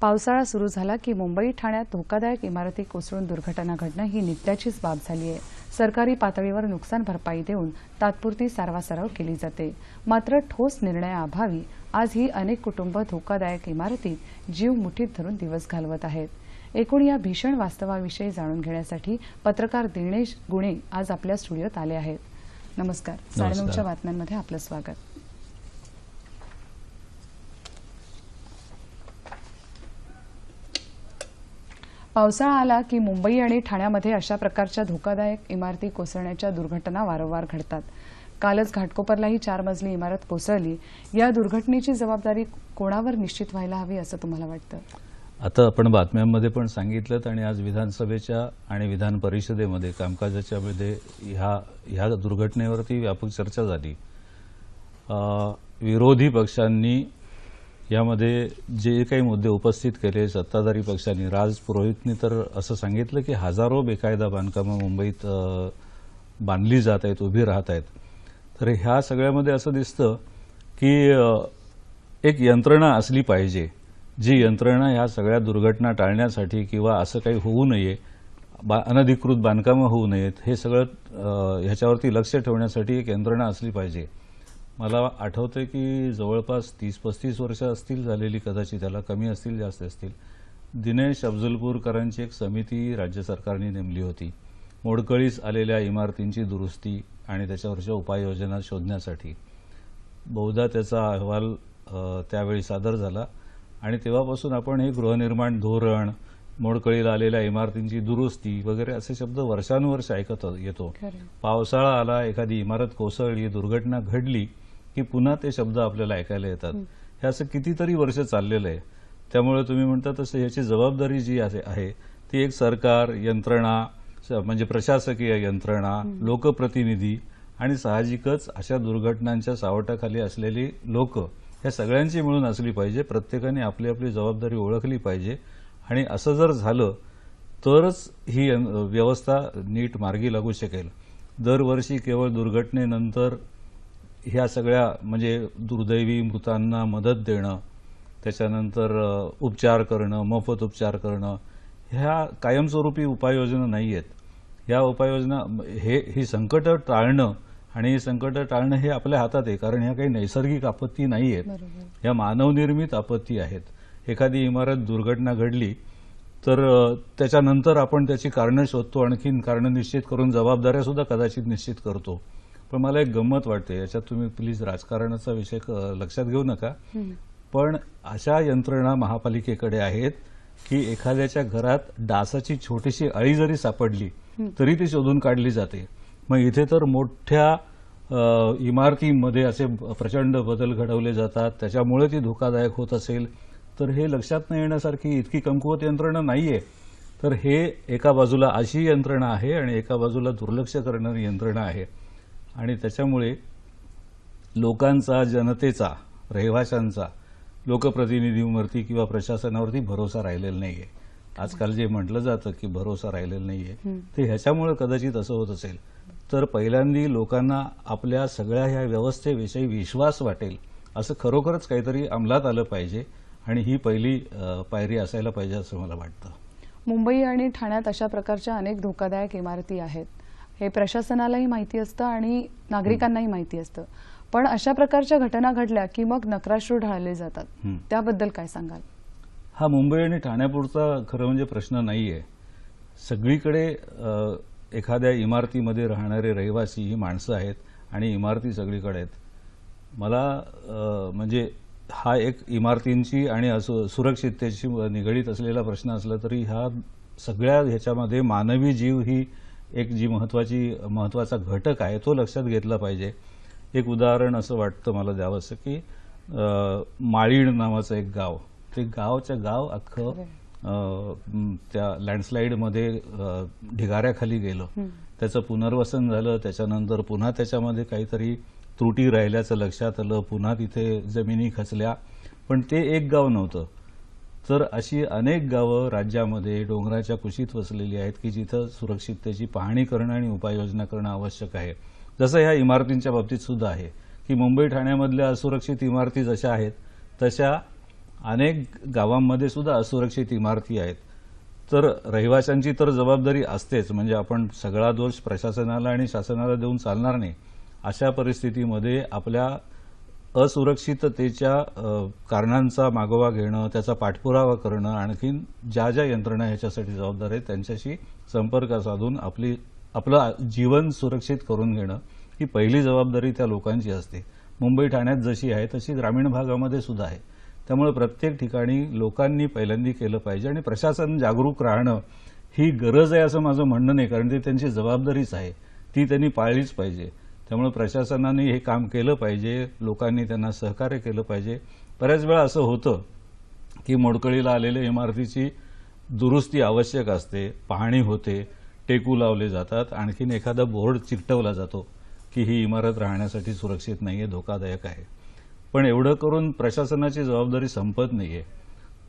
पावसाळा सुरू झाला की मुंबई ठाण्यात धोकादायक इमारती कोसळून दुर्घटना घडणं ही नित्याचीच बाब झाली आहे सरकारी पातळीवर नुकसान भरपाई देऊन तात्पुरती सारवासारव केली जाते. मात्र ठोस निर्णयाअभावी आजही अनेक कुटुंब धोकादायक इमारतीत जीव मुठीत धरून दिवस घालवत आहेत. एकूण या भीषण वास्तवाविषयी जाणून घेण्यासाठी पत्रकार दिनेश गुणे आज आपल्या स्टुडिओत आले आहेत. नमस्कार. साडेनऊच्या बातम्यांमध्ये आपलं स्वागत. पावसाळा आला की मुंबई आणि ठाण्यामध्ये अशा प्रकारच्या धोकादायक इमारती कोसळण्याच्या दुर्घटना वारंवार घडतात. कालच घाटकोपरलाही चार मजली इमारत कोसळली. या दुर्घटनेची जबाबदारी कोणावर निश्चित व्हायला हवी असं तुम्हाला वाटतं? आता आपण बातम्यांमध्ये पण सांगितलं आणि आज विधानसभेच्या आणि विधान परिषदेमध्ये कामकाजाच्या मध्ये ह्या ह्या दुर्घटनेवरती व्यापक चर्चा झाली. विरोधी पक्षांनी यामध्ये जे काही मुद्दे उपस्थित केले सत्ताधारी पक्षांनी राज पुरोहितनी तर असं सांगितलं की हजारो बेकायदा बांधकामं मुंबईत बांधली जात आहेत उभी राहत आहेत. तर ह्या सगळ्यामध्ये असं दिसतं की एक यंत्रणा असली पाहिजे. जी यंत्रणा ह्या सगळ्या दुर्घटना टाळण्यासाठी किंवा असं काही होऊ नये बा अनधिकृत बांधकामं होऊ नयेत हे सगळं ह्याच्यावरती लक्ष ठेवण्यासाठी एक यंत्रणा असली पाहिजे. मला आठवतंय की जवळपास तीस पस्तीस वर्ष असतील झालेली कदाचित त्याला कमी असतील जास्त असतील. दिनेश अफजलपूरकरांची एक समिती राज्य सरकारने नेमली होती. मोडकळीस आलेल्या इमारतींची दुरुस्ती आणि त्याच्यावरच्या उपाययोजना शोधण्यासाठी. बहुधा त्याचा अहवाल त्यावेळी सादर झाला. आणि तेव्हापासून आपण हे गृहनिर्माण धोरण मोडकळीला आलेल्या इमारतींची दुरुस्ती वगैरे असे शब्द वर्षानुवर्ष ऐकत येतो. पावसाळा आला एखादी इमारत कोसळली दुर्घटना घडली की पुन्हा ते शब्द आपल्याला ऐकायला येतात. हे. असं कितीतरी वर्ष चाललेलं आहे. त्यामुळे तुम्ही म्हणता तसं ह्याची जबाबदारी जी आहे ती एक सरकार यंत्रणा म्हणजे प्रशासकीय यंत्रणा लोकप्रतिनिधी आणि साहजिकच अशा दुर्घटनांच्या सावटाखाली असलेली लोक ह्या सगळ्यांची मिळून असली पाहिजे. प्रत्येकाने आपली आपली जबाबदारी ओळखली पाहिजे. आणि असं जर झालं तरच ही व्यवस्था नीट मार्गी लागू शकेल. दरवर्षी केवळ दुर्घटनेनंतर ह्या सगळ्या म्हणजे दुर्दैवी मृतांना मदत देणं त्याच्यानंतर उपचार करणं मोफत उपचार करणं ह्या कायमस्वरूपी उपाययोजना नाही आहेत या उपाययोजना हे ही संकटं टाळणं आणि ही संकटं टाळणं हे आपल्या हातात आहे कारण ह्या काही नैसर्गिक आपत्ती नाही आहेत बरोबर. या मानवनिर्मित आपत्ती आहेत. एखादी इमारत दुर्घटना घडली तर त्याच्यानंतर आपण त्याची कारणं शोधतो आणखीन कारणं निश्चित करून जबाबदाऱ्या सुद्धा कदाचित निश्चित करतो. पण मला एक गंमत वाटते याच्यात तुम्ही प्लीज राजकारणाचा विषय लक्षात घेऊ नका. पण अशा यंत्रणा महापालिकेकडे आहेत की एखाद्याच्या घरात डासाची छोटीशी अळी जरी सापडली तरी ती शोधून काढली जाते. मग इथे तर मोठ्या इमारतीमध्ये असे प्रचंड बदल घडवले जातात त्याच्यामुळे ती धोकादायक होत असेल. तर हे लक्षात न येण्यासारखी इतकी कमकुवत यंत्रणा नाहीये. तर हे एका बाजूला अशी यंत्रणा आहे आणि एका बाजूला दुर्लक्ष करणारी यंत्रणा आहे. आणि त्याच्यामुळे लोकांचा जनतेचा रहिवाशांचा लोकप्रतिनिधींवरती किंवा प्रशासनावरती भरोसा राहिलेला नाहीये. आजकाल जे म्हटलं जातं की भरोसा राहिलेला नाहीये ते ह्याच्यामुळे कदाचित असं होत असेल. तर पहिल्यांदी लोकांना आपल्या सगळ्या ह्या व्यवस्थेविषयी विश्वास वाटेल असं खरोखरच काहीतरी अंमलात आलं पाहिजे आणि ही पहिली पायरी असायला पाहिजे असं मला वाटतं. मुंबई आणि ठाण्यात अशा प्रकारच्या अनेक धोकादायक इमारती आहेत. हे प्रशासनालाही माहिती असतं आणि नागरिकांनाही माहिती असतं. पण अशा प्रकारच्या घटना घडल्या की मग नक्राश्रू ढाळले जातात. हं. त्याबद्दल काय सांगाल? हा मुंबई आणि ठाण्यापुरता खरं म्हणजे प्रश्न नाहीये. सगळीकडे अ, एखाद्या इमारतीमध्ये राहणारे रहिवासी ही माणसं आहेत आणि इमारती सगळीकडे आहेत. मला म्हणजे हा एक इमारतींची आणि असो सुरक्षिततेशी निगडीत असलेला प्रश्न असला तरी ह्या सगळ्या ह्याच्यामध्ये मानवी जीव ही एक जी महत्वाची महत्त्वाचा घटक आहे तो लक्षात घेतला पाहिजे. एक उदाहरण असं वाटतं मला द्यावंसं की माळीण नावाचं एक गाव. ते गावच्या गाव अख्खं त्या लँडस्लाईडमध्ये ढिगाऱ्याखाली गेलं. त्याचं पुनर्वसन झालं त्याच्यानंतर पुन्हा त्याच्यामध्ये काहीतरी त्रुटी राहिल्याचं लक्षात आलं पुन्हा तिथे जमिनी खचल्या. पण ते एक गाव नव्हतं. तर अशी अनेक गावं राज्यामध्ये डोंगराच्या कुशीत वसलेली आहेत की जिथं सुरक्षिततेची पाहणी करणं आणि उपाययोजना करणं आवश्यक आहे. जसं ह्या इमारतींच्या बाबतीत सुद्धा आहे की मुंबई ठाण्यामधल्या असुरक्षित इमारती जशा आहेत तशा अनेक गावांमध्ये सुद्धा असुरक्षित इमारती आहेत. तर रहिवाशांची तर जबाबदारी असतेच म्हणजे आपण सगळा दोष प्रशासनाला आणि शासनाला देऊन चालणार नाही. अशा परिस्थितीमध्ये आपल्या असुरक्षिततेच्या कारणांचा मागोवा घेणं त्याचा पाठपुरावा करणं आणखीन ज्या ज्या यंत्रणा ह्याच्यासाठी जबाबदार आहेत त्यांच्याशी संपर्क साधून आपली आपलं जीवन सुरक्षित करून घेणं ही पहिली जबाबदारी त्या लोकांची असते. मुंबई ठाण्यात जशी आहे तशी ग्रामीण भागामध्ये सुद्धा आहे. त्यामुळे प्रत्येक ठिकाणी लोकांनी पहिल्यांदी केलं पाहिजे आणि प्रशासन जागरूक राहणं ही गरज आहे असं माझं म्हणणं नाही कारण ती त्यांची जबाबदारीच आहे. ती त्यांनी पाळलीच पाहिजे. त्यामुळे प्रशासनाने हे काम केलं पाहिजे लोकांनी त्यांना सहकार्य केलं पाहिजे. बऱ्याच वेळा असं होतं की मोडकळीला आलेल्या इमारतीची दुरुस्ती आवश्यक असते पाहणी होते टेकू लावले जातात आणखीन एखादा बोर्ड चिकटवला जातो की ही इमारत राहण्यासाठी सुरक्षित नाही आहे धोकादायक आहे. पण एवढं करून प्रशासनाची जबाबदारी संपत नाही आहे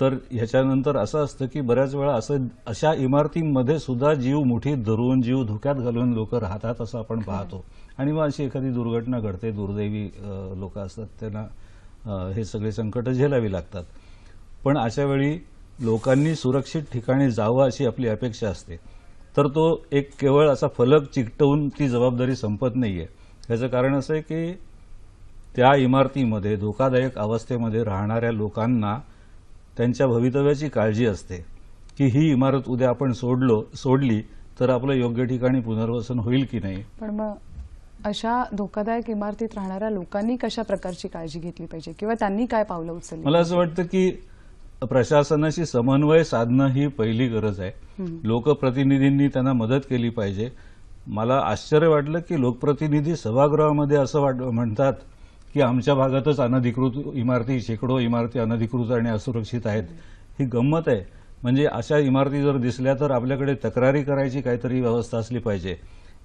तर ह्याच्यानंतर असं असतं की बऱ्याच वेळा असं अशा इमारतींमध्ये सुद्धा जीव मुठीत धरून जीव धोक्यात घालून लोक राहतात असं आपण पाहतो. आणि मग अशी एखादी दुर्घटना घडते दुर्दैवी लोक असतात त्यांना हे सगळे संकट झेलावी लागतात. पण अशा वेळी लोकांनी सुरक्षित ठिकाणी जावं अशी आपली अपेक्षा असते. तर तो एक केवळ असा फलक चिकटवून ती जबाबदारी संपत नाहीये. याचं कारण असं आहे की त्या इमारतीमध्ये धोकादायक अवस्थेमध्ये राहणाऱ्या लोकांना त्यांच्या भवितव्याची काळजी असते. की ही इमारत उद्या आपण सोडलो सोडली तर आपलं योग्य ठिकाणी पुनर्वसन होईल की नाही? पण मग अशा धोकादायक इमारतीत राहणाऱ्या लोकांनी कशा प्रकारची काळजी घेतली पाहिजे? किंवा त्यांनी काय पावलं उचलली मला असं वाटतं की प्रशासनाशी समन्वय साधणं ही पहिली गरज आहे. लोकप्रतिनिधींनी त्यांना मदत केली पाहिजे. मला आश्चर्य वाटलं की लोकप्रतिनिधी सभागृहामध्ये असं वाट म्हणतात की आमच्या भागातच अनधिकृत इमारती शेकडो इमारती अनधिकृत आणि असुरक्षित आहेत. ही गंमत आहे. म्हणजे अशा इमारती जर दिसल्या तर आपल्याकडे तक्रारी करायची काहीतरी व्यवस्था असली पाहिजे.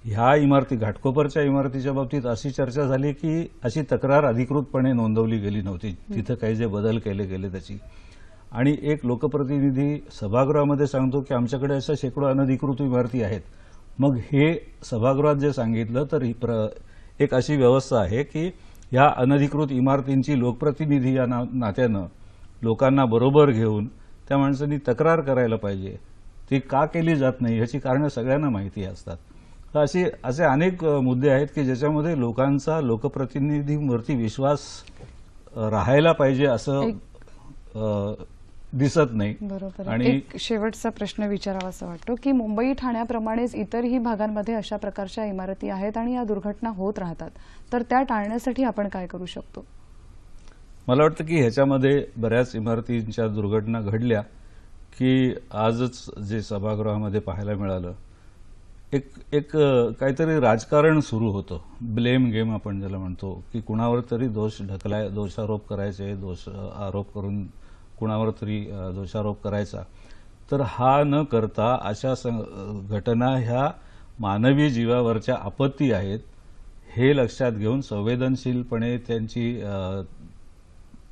ह्या इमारती घाटकोपरच्या इमारतीच्या बाबतीत अशी चर्चा झाली की अशी तक्रार अधिकृतपणे नोंदवली गेली नव्हती. तिथं काही जे बदल केले गेले त्याची. आणि एक लोकप्रतिनिधी सभागृहामध्ये सांगतो की आमच्याकडे अशा शेकडो अनधिकृत इमारती आहेत. मग हे सभागृहात जे सांगितलं तर ही प्र एक अशी व्यवस्था आहे की या अनधिकृत इमारतींची लोकप्रतिनिधी या ना- नात्यानं लोकांना बरोबर घेऊन त्या माणसांनी तक्रार करायला पाहिजे. ती का केली जात नाही ह्याची कारणं सगळ्यांना माहिती असतात. तर अशी असे अनेक मुद्दे आहेत की ज्याच्यामध्ये लोकांचा लोकप्रतिनिधींवरती विश्वास राहायला पाहिजे असं दिसत नाही. बरोबर. आणि एक शेवटचा प्रश्न विचारावा असं वाटतो की मुंबई ठाण्याप्रमाणेच इतरही भागांमध्ये अशा प्रकारच्या इमारती आहेत आणि या दुर्घटना होत राहतात. तर त्या टाळण्यासाठी आपण काय करू शकतो? मला वाटतं की ह्याच्यामध्ये बऱ्याच इमारतींच्या दुर्घटना घडल्या की आजच जे सभागृहामध्ये पाहायला मिळालं एक एक काहीतरी राजकारण सुरू होतं. ब्लेम गेम आपण ज्याला म्हणतो की कुणावर तरी दोष ढकलाय दोषारोप करायचे दोष आरोप करून कुणावर तरी दोषारोप करायचा. तर हा न करता अशा सं- घटना ह्या मानवी जीवावरच्या आपत्ती आहेत हे लक्षात घेऊन संवेदनशीलपणे त्यांची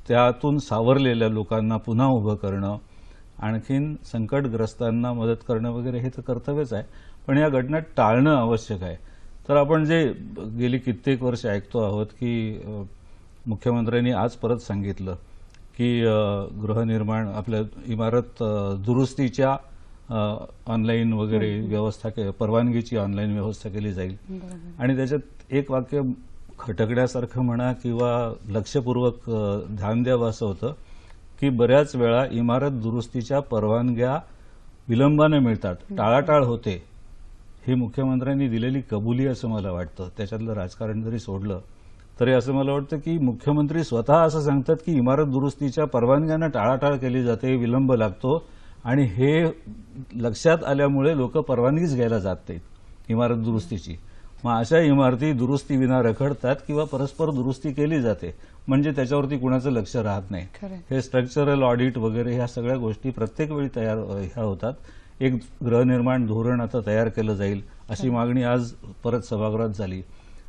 त्यातून सावरलेल्या लोकांना पुन्हा उभं करणं आणखीन संकटग्रस्तांना मदत करणं वगैरे हे तर कर्तव्यच आहे. पण या घटना टाळणं आवश्यक आहे. तर आपण जे गेली कित्येक वर्ष ऐकतो आहोत की मुख्यमंत्र्यांनी आज परत सांगितलं की गृहनिर्माण आपल्या इमारत दुरुस्तीच्या ऑनलाईन वगैरे व्यवस्था के परवानगीची ऑनलाईन व्यवस्था केली जाईल. आणि त्याच्यात एक वाक्य खटकण्यासारखं म्हणा किंवा लक्षपूर्वक ध्यान द्यावं असं होतं की बऱ्याच वेळा इमारत दुरुस्तीच्या परवानग्या विलंबाने मिळतात. टाळाटाळ होते. ही मुख्यमंत्र्यांनी दिलेली कबुली असं मला वाटतं. त्याच्यातलं राजकारण जरी सोडलं तरी असं मला वाटतं की मुख्यमंत्री स्वतः असं सांगतात की इमारत दुरुस्तीच्या परवानग्यांना टाळाटाळ केली जाते विलंब लागतो आणि हे लक्षात आल्यामुळे लोक परवानगीच घ्यायला जात नाहीत इमारत दुरुस्तीची. मग अशा इमारती दुरुस्तीविना रखडतात किंवा परस्पर दुरुस्ती केली जाते म्हणजे त्याच्यावरती कुणाचं लक्ष राहत नाही. हे स्ट्रक्चरल ऑडिट वगैरे ह्या सगळ्या गोष्टी प्रत्येक वेळी तयार ह्या होतात. एक गृहनिर्माण धोरण आता तयार केलं जाईल अशी मागणी आज परत सभागृहात झाली.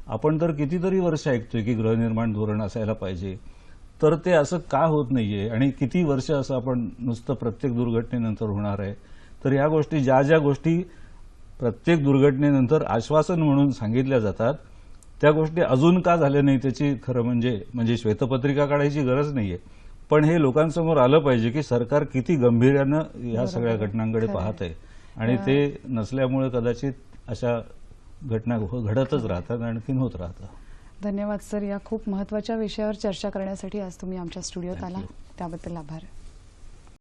आपण तर कितीतरी वर्ष ऐकतोय की गृहनिर्माण धोरण असायला पाहिजे. तर ते असं का होत नाहीये? आणि किती वर्ष असं आपण नुसतं प्रत्येक दुर्घटनेनंतर होणार आहे? तर ह्या गोष्टी ज्या ज्या गोष्टी प्रत्येक दुर्घटनेनंतर आश्वासन म्हणून सांगितल्या जातात त्या गोष्टी अजून का झाल्या नाही त्याची खरं म्हणजे म्हणजे श्वेतपत्रिका काढायची गरज नाहीये. पण हे लोकांसमोर आलं पाहिजे की सरकार किती गंभीर्यानं या सगळ्या. घटनांकडे. पाहत आहे आणि ते नसल्यामुळे कदाचित अशा घटना घडतच राहतात आणखीन होत राहतात. धन्यवाद सर. या खूप महत्त्वाच्या विषयावर चर्चा करण्यासाठी आज तुम्ही आमच्या स्टुडिओत आला. त्याबद्दल आभार.